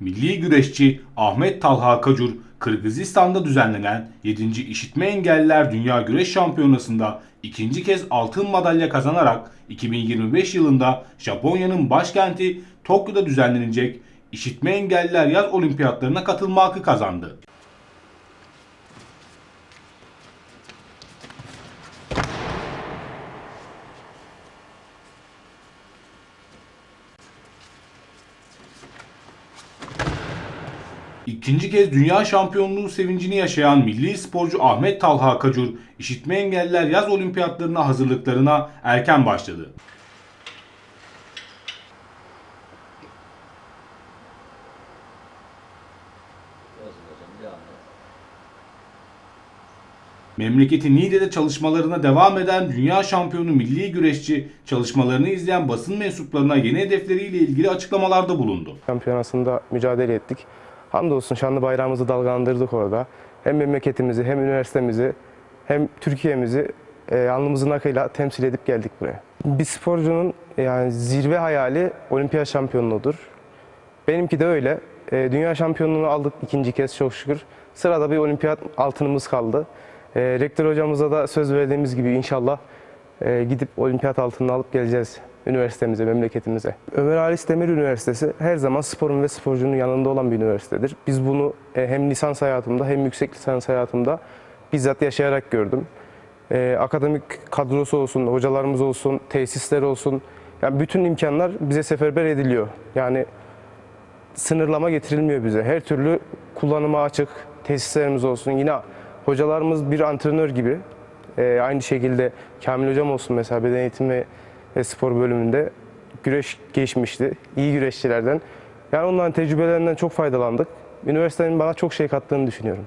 Milli güreşçi Ahmet Talha Kacur, Kırgızistan'da düzenlenen 7. İşitme Engelliler Dünya Güreş Şampiyonası'nda ikinci kez altın madalya kazanarak 2025 yılında Japonya'nın başkenti Tokyo'da düzenlenecek İşitme Engelliler Yaz Olimpiyatlarına katılma hakkı kazandı. İkinci kez dünya şampiyonluğu sevincini yaşayan milli sporcu Ahmet Talha Kacur, işitme engelliler yaz olimpiyatlarına hazırlıklarına erken başladı. Memleketi Niğde'de çalışmalarına devam eden dünya şampiyonu milli güreşçi çalışmalarını izleyen basın mensuplarına yeni hedefleriyle ilgili açıklamalarda bulundu. şampiyonasında mücadele ettik. Hamdolsun şanlı bayrağımızı dalgalandırdık orada. Hem memleketimizi hem üniversitemizi hem Türkiye'mizi e, alnımızın akıyla temsil edip geldik buraya. Bir sporcunun yani zirve hayali olimpiyat şampiyonluğudur. Benimki de öyle. E, dünya şampiyonluğunu aldık ikinci kez çok şükür. Sırada bir olimpiyat altınımız kaldı. E, rektör hocamıza da söz verdiğimiz gibi inşallah e, gidip olimpiyat altınını alıp geleceğiz üniversitemize, memleketimize. Ömer Halis Demir Üniversitesi her zaman sporun ve sporcunun yanında olan bir üniversitedir. Biz bunu e, hem lisans hayatımda hem yüksek lisans hayatımda bizzat yaşayarak gördüm. E, akademik kadrosu olsun, hocalarımız olsun, tesisler olsun, yani bütün imkanlar bize seferber ediliyor. Yani sınırlama getirilmiyor bize. Her türlü kullanıma açık tesislerimiz olsun. Yine hocalarımız bir antrenör gibi. Ee, aynı şekilde Kamil Hocam olsun mesela beden eğitimi spor bölümünde güreş geçmişti. İyi güreşçilerden. Yani onların tecrübelerinden çok faydalandık. Üniversitenin bana çok şey kattığını düşünüyorum.